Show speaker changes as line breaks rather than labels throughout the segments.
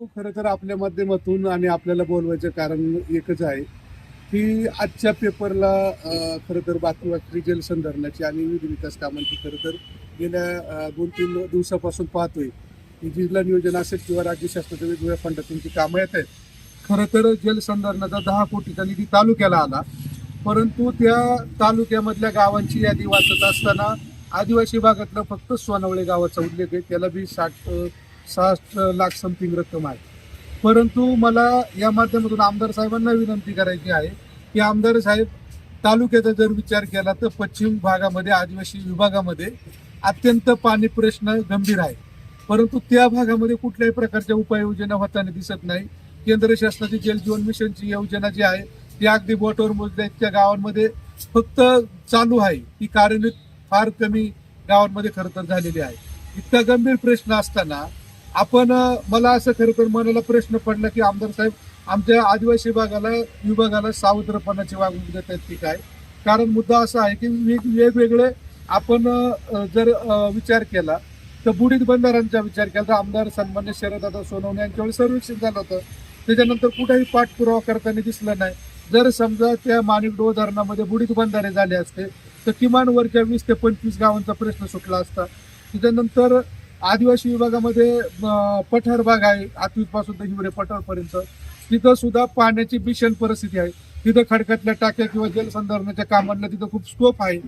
हो, खरं तर आपल्या माध्यमातून आणि आपल्याला बोलवायचं कारण एकच आहे की आजच्या पेपरला खरं तर बातमी वाटली जलसंधारणाची आणि विविध विकास कामांची खरं तर गेल्या दोन तीन दिवसापासून पाहतोय की जिल्हा नियोजन असेल किंवा राज्य शासनाच्या वेगवेगळ्या फंडातून ती कामं येत आहेत खरं तर जलसंधारणाचा दहा कोटीचा निधी तालुक्याला आला. परंतु त्या तालुक्यामधल्या गावांची यादी वाचत असताना आदिवासी भागातलं फक्त सोनवळे गावाचा उल्लेख आहे. त्याला बी साठ अं, साठ लाख समथिंग रक्कम आहे. परंतु मला या माध्यमातून आमदार साहेबांना विनंती करायची आहे की आमदार साहेब तालुक्याचा जर विचार केला तर पश्चिम भागामध्ये आदिवासी विभागामध्ये अत्यंत पाणी प्रश्न गंभीर आहे. परंतु त्या भागामध्ये कुठल्याही प्रकारच्या उपाययोजना होताना दिसत नाही. केंद्र शासनाची जल जीवन मिशनची योजना जी आहे ती अगदी बोटवर मोजल्या इतक्या गावांमध्ये फक्त चालू आहे. ती कार्यान्वित फार कमी गावांमध्ये खरं तर झालेली आहे. इतका गंभीर प्रश्न असताना आपण मला असं खरं तर मनाला प्रश्न पडला की आमदार साहेब आमच्या आदिवासी भागाला विभागाला सावधपणाची वागणूक देत आहेत की काय? कारण मुद्दा असा आहे की वेग वेगवेगळे आपण जर विचार केला तर बुडीत बंधाऱ्यांचा विचार केला तर आमदार सन्मान्य शरददादा सोनवणे यांच्या वेळी सर्वेक्षण झालं होतं. त्याच्यानंतर कुठेही पाठपुरावा करताना दिसला नाही. जर समजा त्या माणिकडो धरणामध्ये बुडीत बंधारे झाले असते तर किमान वरच्या वीस ते पंचवीस गावांचा प्रश्न सुटला असता. त्याच्यानंतर आदिवासी विभागामध्ये पठार भाग आहे. आतवीपासून तर हिवरे पठारपर्यंत. तिथं सुद्धा पाण्याची भीषण परिस्थिती आहे. तिथं खडकातल्या टाक्या किंवा जलसंधारणाच्या कामांना तिथं खूप स्कोप आहे.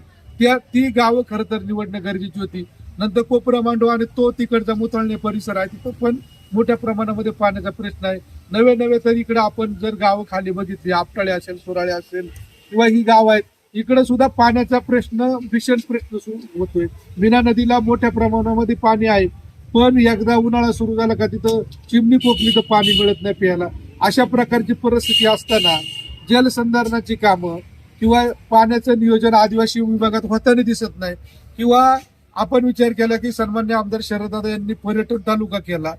त्या ती गावं खरं तर निवडणं गरजेची होती. नंतर कोपरा मांडवा आणि तो तिकडचा मुतळणे परिसर आहे. तिथं पण मोठ्या प्रमाणामध्ये पाण्याचा प्रश्न आहे. नवे नवे तर इकडे आपण जर गावं खाली बघितली आपटाळे असेल सुराळे असेल किंवा ही गाव आहेत इकडे सुद्धा पाण्याचा प्रश्न भीषण प्रश्न होतोय. मीना नदीला मोठ्या प्रमाणामध्ये पाणी आहे. पण एकदा उन्हाळा सुरू झाला का तिथं चिमणी पोकली तर पाणी मिळत नाही प्यायला. अशा प्रकारची परिस्थिती असताना जलसंधारणाची कामं किंवा पाण्याचं नियोजन आदिवासी विभागात होताना दिसत नाही. किंवा आपण विचार केला की सन्मान्य आमदार शरददादा यांनी पर्यटन तालुका केला.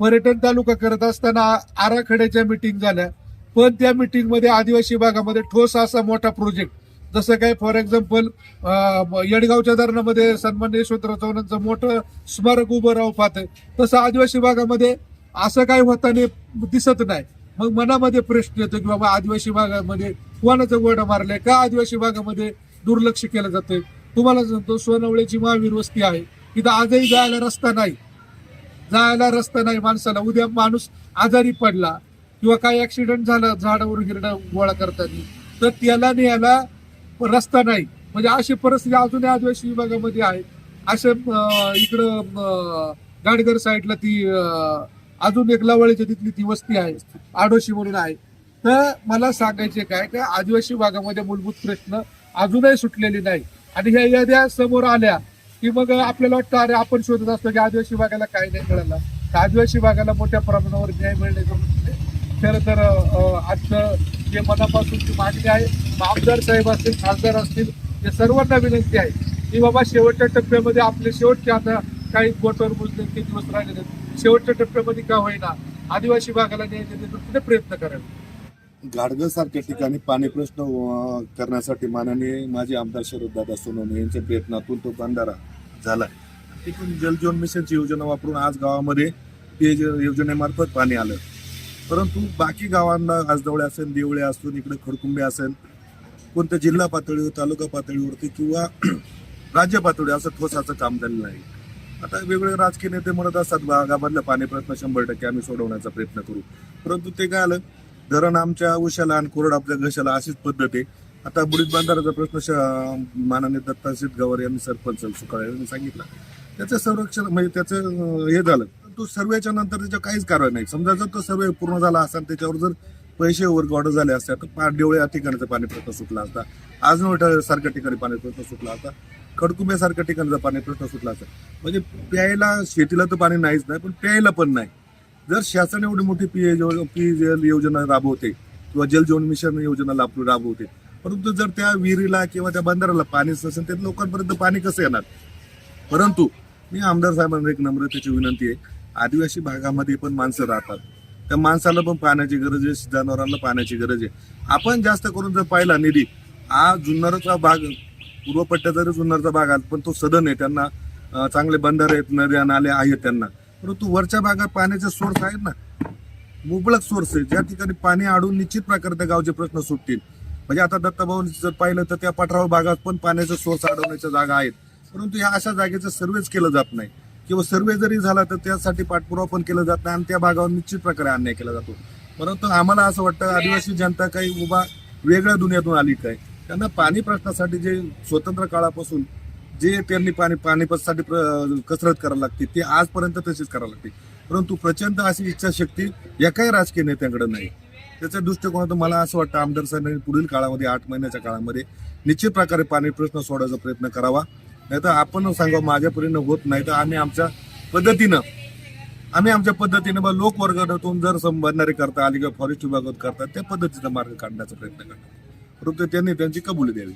पर्यटन तालुका करत असताना आराखड्याच्या मिटिंग झाल्या. पण त्या मिटिंगमध्ये आदिवासी भागामध्ये ठोस असा मोठा प्रोजेक्ट जसं काय फॉर एक्झाम्पल येडगावच्या धरणामध्ये सन्मान्य यशवंतराव चव्हाणांचं मोठं स्मारक उभं राहू पाहतंय. तसं आदिवासी भागामध्ये असं काय होताना दिसत नाही. मग मनामध्ये प्रश्न येतो की बाबा आदिवासी भागामध्ये कोणाचं गोडा मारलंय? का आदिवासी भागामध्ये दुर्लक्ष केलं जातंय? तुम्हाला सांगतो सोनवळेची महावीर वस्ती आहे. तिथं आजही जायला रस्ता नाही. जायला रस्ता नाही माणसाला. उद्या माणूस आजारी पडला किंवा काही ऍक्सिडेंट झाला झाडावर हिरडा गोळा करताना तर त्याला न्यायला रस्ता नाही. म्हणजे अशी परिस्थिती अजूनही आदिवासी विभागामध्ये आहे. असे इकडं गाडगर साईडला ती अजून एक लवळीच्या तिथली ती वस्ती आहे. आडोशी म्हणून आहे. तर मला सांगायचे काय का आदिवासी भागामध्ये मूलभूत प्रश्न अजूनही सुटलेले नाही. आणि ह्या याद्या समोर आल्या की मग आपल्याला वाटतं अरे आपण शोधत असतो की आदिवासी भागाला काय नाही मिळालं तर आदिवासी भागाला मोठ्या प्रमाणावर न्याय मिळण्याचं म्हणजे खरं तर आजचं जे मनापासूनची मागणी आहे आमदार साहेब असतील खासदार असतील या सर्वांना विनंती आहे की बाबा शेवटच्या टप्प्यामध्ये आपले शेवटचे आता काही बोटवर मोजले ते दिवस राहिलेले आहेत. शेवटच्या टप्प्यामध्ये का होईना आदिवासी भागाला न्याय देण्याचा प्रयत्न करावे
गाडगसारख्या ठिकाणी पाणी प्रश्न करण्यासाठी माननीय माजी आमदार शरददादा सोनवणे यांच्या प्रयत्नातून तो बंधारा झाला तिथून जलजीवन मिशनची योजना वापरून आज गावामध्ये ते ज- योजनेमार्फत पाणी आलं परंतु बाकी गावांना आजदवळे असेल देवळे असून इकडे खडकुंबे असेल कोणत्या जिल्हा पातळीवर हो, तालुका पातळीवरती किंवा राज्य पातळीवर हो, असं ठोसाचं काम झालेलं नाही. आता वेगवेगळे राजकीय नेते म्हणत असतात गावामधलं पाणी प्रश्न शंभर टक्के आम्ही सोडवण्याचा प्रयत्न करू. परंतु ते काय आलं धरण आमच्या उशाला आणि कोरड आपल्या घशाला अशीच पद्धत आहे. आता बुडीत बांधाराचा प्रश्न श- माननीय दत्तासित गवार यांनी सरपंच सुकाळे यांनी सांगितलं. त्याचं संरक्षण म्हणजे त्याचं हे झालं. तो सर्वेच्या नंतर त्याच्या काहीच कारवाई नाही. समजा जर तो सर्वे पूर्ण झाला असेल त्याच्यावर जर पैसे वर्ग ऑर्डर झाले असते तर पा- देवळे या ठिकाणचा पाणी प्रश्न सुटला असता. आज सारख्या ठिकाणी पाणी प्रश्न सुटला असता. खडकुंब्यासारख्या ठिकाणचा पाणी प्रश्न सुटला असता. म्हणजे प्यायला शेतीला तर पाणी नाहीच नाही पण प्यायला पण नाही. जर शासन एवढी मोठी पी पी जल योजना राबवते किंवा जल जीवन मिशन योजना लाभ राबवते परंतु जर त्या विहिरीला किंवा त्या बंधाराला पाणीच नसेल तर लोकांपर्यंत पाणी कसं येणार? परंतु मी आमदार साहेबांना एक नम्रतेची विनंती आहे आदिवासी भागामध्ये पण माणसं राहतात. त्या माणसाला पण पाण्याची गरज आहे जनावरांना पाण्याची गरज आहे. आपण जास्त करून जर पाहिला निधी हा जुन्नरचा भाग पूर्व पट्ट्यात जरी जुन्नरचा भाग आहे पण तो सदन आहे. त्यांना चांगले बंधारे आहेत नद्या नाले आहेत त्यांना. परंतु वरच्या भागात पाण्याचे सोर्स आहेत ना. मुबलक सोर्स आहे. ज्या ठिकाणी पाणी अडून निश्चित प्रकारे त्या गावचे प्रश्न सुटतील. म्हणजे आता दत्ताभाऊ जर पाहिलं तर त्या पठाराव भागात पण पाण्याचा सोर्स अडवण्याच्या जागा आहेत. परंतु ह्या अशा जागेचं सर्वेच केलं जात नाही. किंवा सर्वे जरी झाला तर त्यासाठी पाठपुरावा पण केला जात नाही आणि त्या भागावर निश्चित प्रकारे अन्याय केला जातो. परंतु आम्हाला असं वाटतं आदिवासी जनता काही उभा वेगळ्या दुनियातून आली काय? त्यांना पाणी प्रश्नासाठी जे स्वतंत्र काळापासून जे त्यांनी पाणी पाणीपतसाठी प्र- कसरत करायला लागते ते आजपर्यंत तशीच करायला लागते. परंतु प्रचंड अशी इच्छाशक्ती एकाही राजकीय नेत्यांकडे नाही. त्याच्या दृष्टिकोनातून मला असं वाटतं आमदार साहेबांनी पुढील काळामध्ये आठ महिन्याच्या काळामध्ये निश्चित प्रकारे पाणी प्रश्न सोडायचा प्रयत्न करावा. नाही तर आपण सांगा माझ्या परीनं होत नाही तर आम्ही आमच्या पद्धतीनं आम्ही आमच्या पद्धतीनं बा लोकवर्गातून जर संबंधणारे करता आली किंवा फॉरेस्ट विभागात करतात त्या पद्धतीचा मार्ग काढण्याचा प्रयत्न करतात परंतु त्यांनी त्यांची कबुली द्यावी.